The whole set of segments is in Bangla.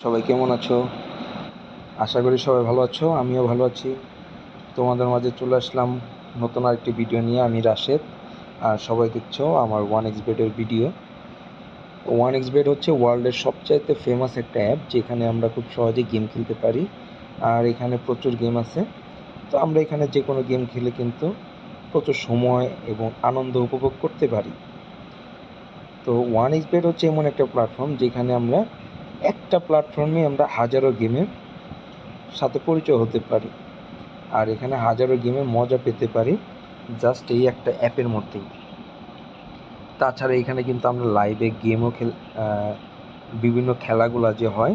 সবাই কেমন আছো? আশা করি সবাই ভালো আছো, আমিও ভালো আছি। তোমাদের মাঝে চলে আসলাম নতুন আরেকটি ভিডিও নিয়ে, আমি রাশেদ। আর সবাই দেখছ আমার ওয়ান এক্স বেডের ভিডিও ওয়ান এক্স বেড হচ্ছে ওয়ার্ল্ডের সবচাইতে ফেমাস একটা অ্যাপ যেখানে আমরা খুব সহজে গেম খেলতে পারি। আর এখানে প্রচুর গেম আছে। তো আমরা এখানে যে কোনো গেম খেলে কিন্তু প্রচুর সময় এবং আনন্দ উপভোগ করতে পারি। তো ওয়ান এক্স বেড হচ্ছে এমন একটা প্ল্যাটফর্ম যেখানে আমরা একটা প্ল্যাটফর্মে আমরা হাজারো গেমের সাথে পরিচয় হতে পারি। আর এখানে হাজারো গেমের মজা পেতে পারি জাস্ট এই একটা অ্যাপের মধ্যেই। তাছাড়া এখানে কিন্তু আমরা লাইভে গেমও খেল বিভিন্ন খেলাগুলা যে হয়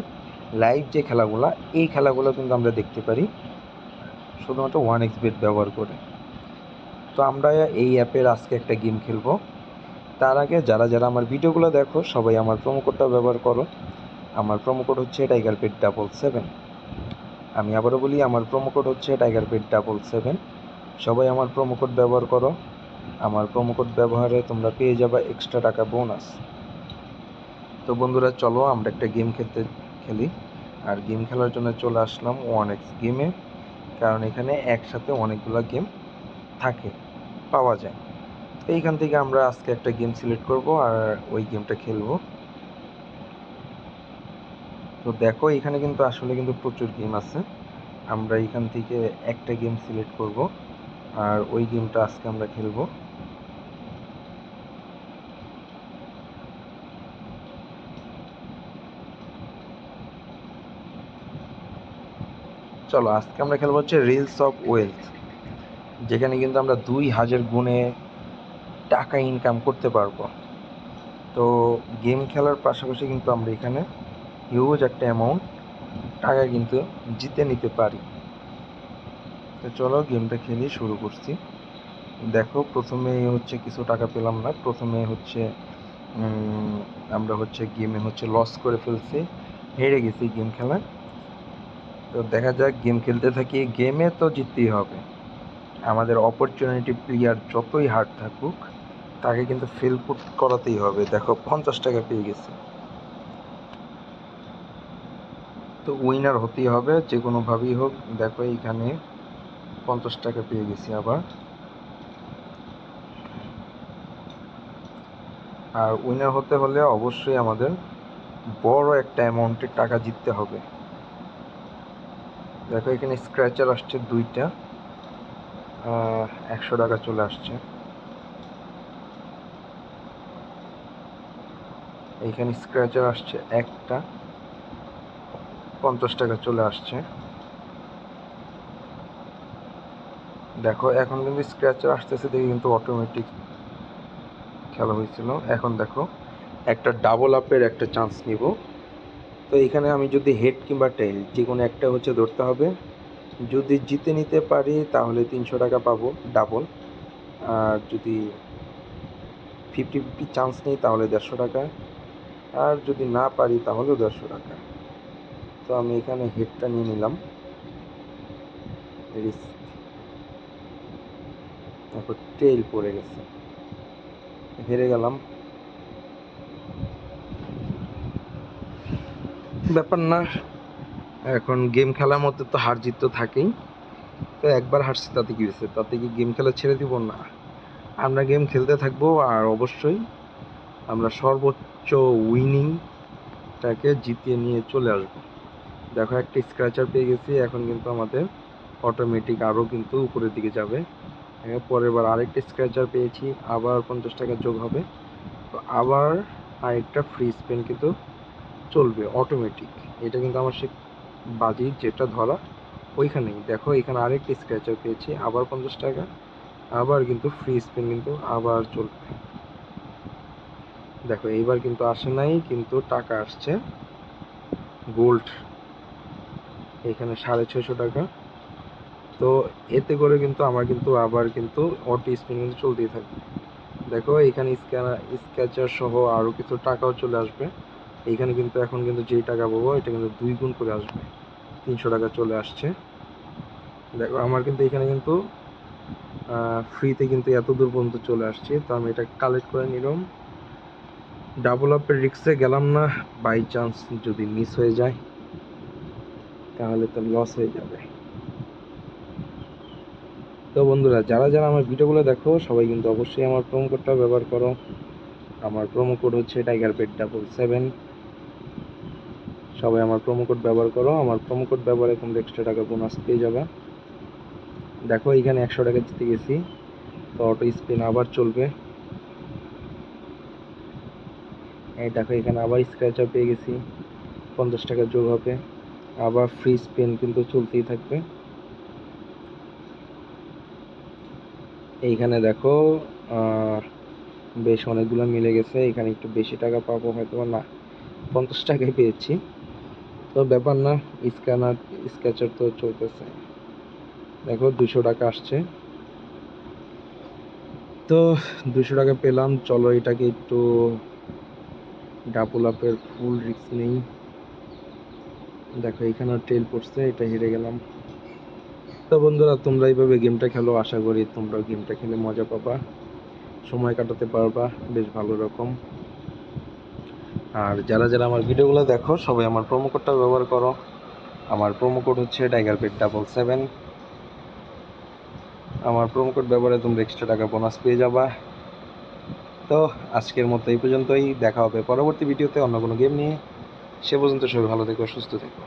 লাইভ যে খেলাগুলা, এই খেলাগুলো কিন্তু আমরা দেখতে পারি শুধুমাত্র ওয়ান এক্স বেট ব্যবহার করে। তো আমরা এই অ্যাপের আজকে একটা গেম খেলব। তার আগে যারা যারা আমার ভিডিওগুলো দেখো, সবাই আমার প্রোমো কোডটা ব্যবহার করো। আমার প্রোমো কোড হচ্ছে টাইগার পেট ডাবল সেভেন আমি আবারও বলি, আমার প্রোমো কোড হচ্ছে টাইগার পেট ডাবল সেভেন সবাই আমার প্রোমো কোড ব্যবহার করো। আমার প্রোমো কোড ব্যবহারে তোমরা পেয়ে যাবে এক্সট্রা টাকা বোনাস তো বন্ধুরা, চলো আমরা একটা গেম খেলতে খেলি। আর গেম খেলার জন্য চলে আসলাম ওয়ান এক্স গেমে কারণ এখানে একসাথে অনেকগুলো গেম থাকে, পাওয়া যায়। এইখান থেকে আমরা আজকে একটা গেম সিলেক্ট করব আর ওই গেমটা খেলব। তো দেখো, এখানে কিন্তু আসলে কিন্তু প্রচুর গেম আছে। আমরা এখান থেকে একটা গেম সিলেক্ট করব, আর ওই গেমটা আজকে আমরা খেলব। চলো, আজকে আমরা খেলব হচ্ছে রিলস অফ ওয়েলথ যেখানে কিন্তু আমরা দুই হাজার গুণে টাকা ইনকাম করতে পারব। তো গেম খেলার পাশাপাশি কিন্তু আমরা এখানে হিউজ একটা অ্যামাউন্ট টাকা কিন্তু জিতে নিতে পারি। তো চলো গেমটা খেলে, শুরু করছি। দেখো, প্রথমে হচ্ছে কিছু টাকা পেলাম না। প্রথমে হচ্ছে আমরা হচ্ছে গেমে হচ্ছে লস করে ফেলছি। হেরে গেছি গেম খেলা তো দেখা যাক গেম খেলতে থাকি গেমে তো জিততেই হবে। আমাদের অপরচুনিটি প্লেয়ার যতই হার্ড থাকুক, তাকে কিন্তু ফেল করাতেই হবে। দেখো, পঞ্চাশ টাকা পেয়ে গেছে। তো উইনার হতেই হবে, যে কোনোভাবেই হোক। দেখো এইখানে পঞ্চাশ টাকা পেয়ে গেছি আবার। আর উইনার হতে হলে অবশ্যই আমাদের বড় একটা অ্যামাউন্টের টাকা জিততে হবে। দেখো এখানে স্ক্র্যাচার আসছে দুইটা। একশো টাকা চলে আসছে। এইখানে স্ক্র্যাচার আসছে একটা। পঞ্চাশ টাকা চলে আসছে। দেখো, এখন কিন্তু স্ক্র্যাচার আসতেছে দেখে কিন্তু অটোমেটিক খেলা হয়েছিল। এখন দেখো, একটা ডাবল আপের একটা চান্স নিব। তো এখানে আমি যদি হেড কিংবা টেল যে কোনো একটা হচ্ছে ধরতে হবে। যদি জিতে নিতে পারি, তাহলে তিনশো টাকা পাবো ডাবল আর যদি ফিফটি ফিফটি চান্স নিই, তাহলে দেড়শো টাকা। আর যদি না পারি, তাহলেও দেড়শো টাকা। তো আমি এখানে হেডটা নিয়ে নিলাম। তারপর টেল পড়ে গেছে। হেরে গেলাম। ব্যাপার না, এখন গেম খেলার মধ্যে তো হার জিত তো থাকেই। তো একবার হারছি তাতে কি হয়েছে? তাতে কি গেম খেলা ছেড়ে দিব? না। আমরা গেম খেলতে থাকব আর অবশ্যই আমরা সর্বোচ্চ উইনিংটাকে জিতিয়ে নিয়ে চলে আসব। দেখো, একটা স্ক্র্যাচার পেয়ে গেছি। এখন কিন্তু আমাদের অটোমেটিক আরও কিন্তু উপরের দিকে যাবে। পরের বার আরেকটা স্ক্র্যাচার পেয়েছি, আবার পঞ্চাশ টাকা যোগ হবে। তো আবার আরেকটা ফ্রি স্পেন কিন্তু চলবে অটোমেটিক এটা কিন্তু আমার সে বাজি যেটা ধরা, ওইখানেই। দেখো, এখানে আরেকটা স্ক্র্যাচার পেয়েছি, আবার পঞ্চাশ টাকা, আবার কিন্তু ফ্রি স্পিন কিন্তু আবার চলবে। দেখো, এইবার কিন্তু আসে নাই, কিন্তু টাকা আসছে। গোল্ড এখানে সাড়ে ছয়শো টাকা। তো এতে করে কিন্তু আমার কিন্তু আবার কিন্তু অটো স্পিন কিন্তু চলতেই থাকবে দেখো, এখানে স্ক্যাচার সহ আরও কিছু টাকাও চলে আসবে। এখানে কিন্তু এখন কিন্তু যেই টাকা পাবো, এটা কিন্তু দুই গুণ করে আসবে। তিনশো টাকা চলে আসছে। দেখো, আমার কিন্তু এখানে কিন্তু ফ্রিতে কিন্তু এত দূর পর্যন্ত চলে আসছে। তো আমি এটা কালেক্ট করে নিলাম। ডাবল আপের রিক্সে গেলাম না। বাই চান্স যদি মিস হয়ে যায়। তাহলে তো লস হয়ে যাবে। তো বন্ধুরা, যারা যারা আমার ভিডিওগুলো দেখো, সবাই কিন্তু অবশ্যই আমার প্রোমো কোডটা ব্যবহার করো। আমার প্রোমো কোড হচ্ছে টাইগার পেট ডাবল সেভেন সবাই আমার প্রোমো কোড ব্যবহার করো। আমার প্রোমো কোড ব্যবহারে তোমরা এক্সট্রা টাকা বোনাস পেয়ে যাবে। দেখো, এখানে একশো টাকা জিতে গেছি। তো অটো স্পিন আবার চলবে। এই দেখো, এখানে আবার স্ক্র্যাচার পেয়ে গেছি। পঞ্চাশ টাকা যোগ হবে। আবার ফ্রি স্পিন কিন্তু চলতেই থাকবে। এইখানে দেখো বেশ অনেকগুলো মিলে গেছে। এখানে একটু বেশি টাকা পাবো হয়তো না, পঞ্চাশ টাকায় পেয়েছি। তো ব্যাপার না স্ক্যানার স্ক্যাচার তো চলতেছে। দেখো দুশো টাকা আসছে। তো দুশো টাকা পেলাম। চলো এটাকে একটু ডাবল আপের ফুল রিস্ক নেই। দেখো, এখানে টেল পড়ছে, এটা হেরে গেলাম। তো বন্ধুরা, তোমরা এইভাবে গেমটা খেলো, আশা করি তোমরা গেমটা খেলে মজা পাবা। সময় কাটাতে পারবা, বেশ ভালো রকম। আর যারা যারা আমার ভিডিওগুলো দেখো, সবাই আমার প্রোমো কোডটা ব্যবহার করো। আমার প্রোমো কোড হচ্ছে টাইগার পেট ডাবল সেভেন আমার প্রোমো কোড ব্যবহারে তোমরা এক্সট্রা টাকা বোনাস পেয়ে যাবা। তো আজকের মতো এই পর্যন্তই, দেখা হবে পরবর্তী ভিডিওতে অন্য কোনো গেম নিয়ে। সে পর্যন্ত সবাই ভালো থেকো সুস্থ থেকো।